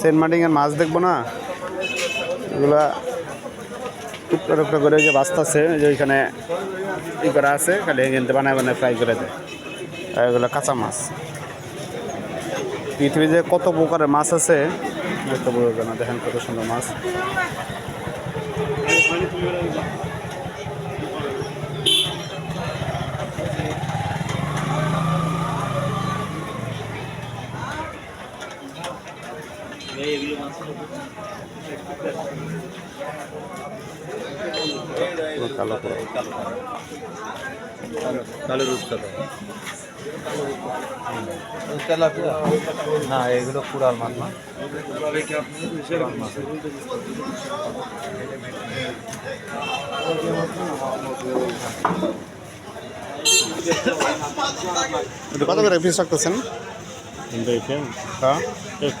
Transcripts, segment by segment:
Saint মার্টিনের মাছ দেখব না। এগুলা টুকরা টুকরা করে যে বাঁচতেছে যে ওইখানে ই করা আছে, খালি এখানতে বানায় বানায় ফ্রাই করে দেয়। আর এগুলো কাঁচা মাছ। পৃথিবীতে কত প্রকারের মাছ আছে দেখতে যায় না দেখেন কত সুন্দর মাছ। পুরো কালো পুরো কালো রূপসাদা না এগুলো কুড়াল মাছ না। কত করে পিস রাখতেছেন? দেখেন হ্যাঁ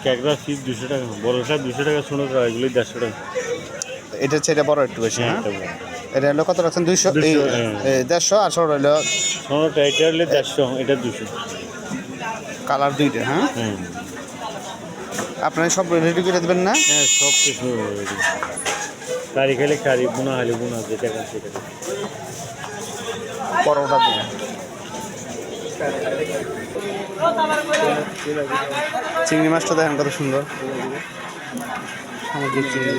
ক্যাকড়া পিস দুশো টাকা বড়টা দুশো টাকা টাকা এগুলি দেড়শো টাকা। এটা হচ্ছে এটা বড় একটু বেশি হ্যাঁ এটা হলো কত রাখছেন? দুইশো? হ্যাঁ। দেড়শো আর ছোট হলো? এটা হলে দেড়শো এটা দুশো কালার দুইটা হ্যাঁ? হ্যাঁ। আপনারা সব রেডি করে দেবেন না? হ্যাঁ সব কিছু। কারি খেলে কারি বোনা হলে বোনা যেটা খান সেটা পরোটা দিয়ে। চিংড়ি মাছটা দেখেন কত সুন্দর। সামুদ্রিক চিংড়ি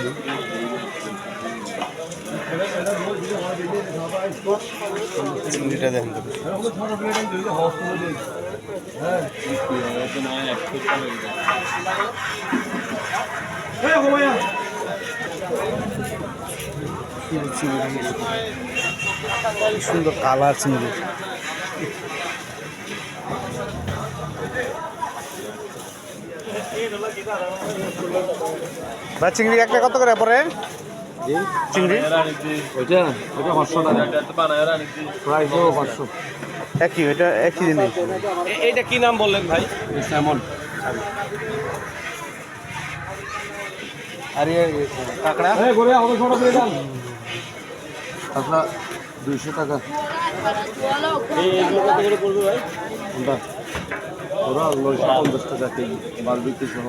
সুন্দর। কালার চিংড়ি ভাই চিংড়ি একটা কত করে পরে চিংড়ি? ওইটা? ওইটা পাঁচশো টাকা। প্রাইসও পাঁচশো। একই এটা একই জিনিস এইটা কি নাম বললেন ভাই? স্যামন। আর কাঁকড়া? কাঁকড়া দুইশো টাকা? ওরা নয়শো পঞ্চাশ টাকা কেজি বারবিকি সহ।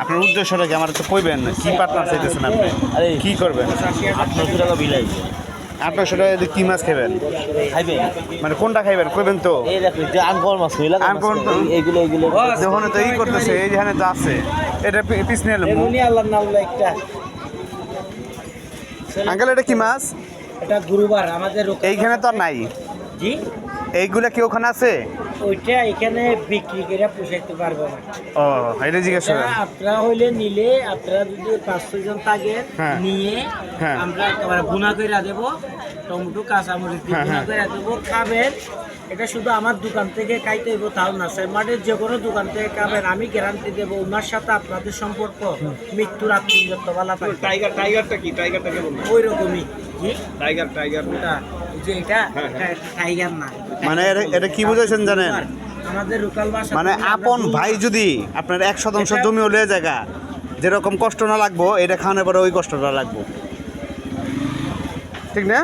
আপনার উদ্দেশ্যটা কি? আমার তো কইবেন কি পার্টনার চাইতেছেন আপনি? আরে কি করবেন? আটশো টাকা বিল আইছে সেটা কি মাছ খাবেন খাইবেন? মানে কোনটা খাইবেন? কইবেন তো। এই মাছ এইগুলো এইগুলো যখন তো ই করতেছে এই যেখানে তো আছে এটা পিস নিয়ে এলাম আল্লাহ নাম একটা। আঙ্কেল এটা কি মাছ? এটা গুরুবার আমাদের এইখানে তো আর নাই। জি? এইগুলা কি ওখানে আছে? ওইটা এখানে বিক্রি করে পোষাইতে পারব না। ও এটা জিজ্ঞেস আপনারা হইলে নিলে আপনারা যদি পাঁচ ছয় জন থাকেন হ্যাঁ। নিয়ে হ্যাঁ। আমরা একেবারে বুনা করে দেবো টমেটো কাঁচামরিচ দিয়ে বুনা হ্যাঁ। করে দেবো খাবেন। এটা শুধু আমার দোকান থেকে খাইতে হইব তাও না মাঠের যে কোনো দোকান থেকে খাবেন আমি গ্যারান্টি দেবো ওনার সাথে আপনাদের সম্পর্ক মৃত্যুর আত্মীয়ত্ব বালা টাইগার টাইগারটা কি? টাইগারটা কেমন? ওই রকমই জি টাইগার টাইগার যে এটা এটা টাইগার না মানে এটা- কি বুঝাইছেন জানেন? আমাদের লোকাল ভাষা মানে আপন ভাই যদি আপনার এক শতাংশ জমি হলে জায়গা যেরকম কষ্ট না লাগবো এটা খাওয়ানোর পরে ওই কষ্টটা লাগবো। ঠিক না?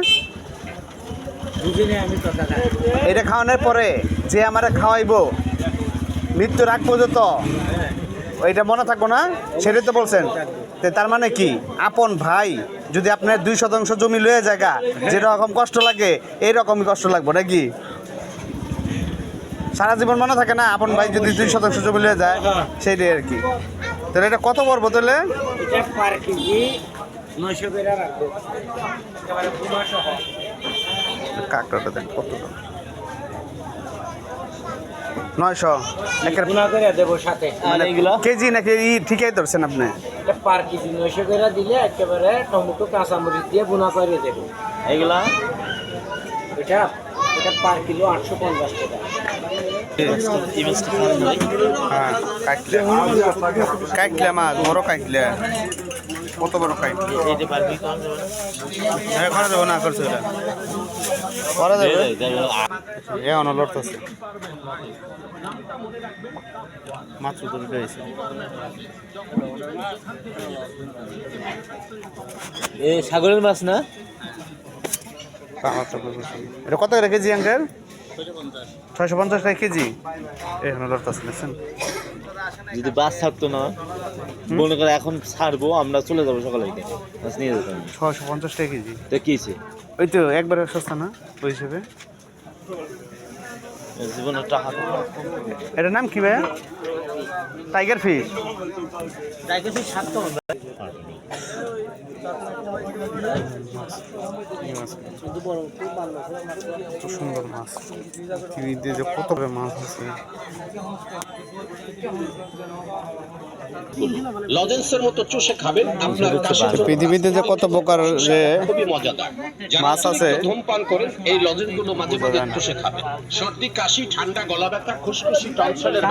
এটা খাওয়ানোর পরে যে আমারে খাওয়াইবো মৃত্যুর আগ পর্যন্ত ওইটা মনে থাকব না? সেটাই তো বলছেন। তো তার মানে কি? আপন ভাই যদি আপনার দুই শতাংশ জমি লয়ে জায়গা যেরকম কষ্ট লাগে এইরকমই কষ্ট লাগবে নাকি? সারা জীবন মনে থাকে না আপন ভাই যদি দুই শতাংশ জমি লয়ে যায় সেইটাই আর কি। তাহলে এটা কত পড়ব তাহলে? এটা কাকড়াটা দেন কত দাম? নয়শো। একের বুনা করে দেবো সাথে। আর এইগুলো কেজি নাকি ই ঠিকই ধরছেন আপনি? এটা পার কেজি নয়শো করে দিলে একেবারে টমেটো কাঁচামরিচ দিয়ে বুনা করে দেবো। এইগুলা এটা এটা পার কিলো আটশো পঞ্চাশ টাকা। হ্যাঁ কাটলে মাছ বড় কাটলে কত বড় কাইট পারবি কোন যাবে হ্যাঁ করা যাবে না করছে এটা করা যাবে? এ লড়তেছে। মাত্র ধরে রয়েছে। এ সাগরের মাছ না? এটা কত করে কেজি আঙ্কেল ছয়শো পঞ্চাশ। টাকা কেজি। এখানে লড়তেছে দেখছেন? যদি বাস ছাড়তো না মনে করে এখন ছাড়বো আমরা চলে যাব সকালে এখানে মাছ নিয়ে যেতাম ছশো পঞ্চাশ টাকা কেজি। তো কি ওই তো একবারে সস্তা না ওই হিসেবে? জীবনের টাকা এটার নাম কি ভাইয়া? টাইগার ফিশ টাইগার ফিশ সাতটা কত সুন্দর মাছ। পৃথিবীতে যে কত মাছ আছে। লজেন্সের মতো চুষে খাবেন আপনার পৃথিবীতে যে কত প্রকার যে মাছ আছে। ধূমপান করেন এই লজেন্সগুলো মাঝে মাঝে চুষে খাবেন। সর্দি কাশি ঠান্ডা গলা ব্যথা খুশখুশি টনসিলের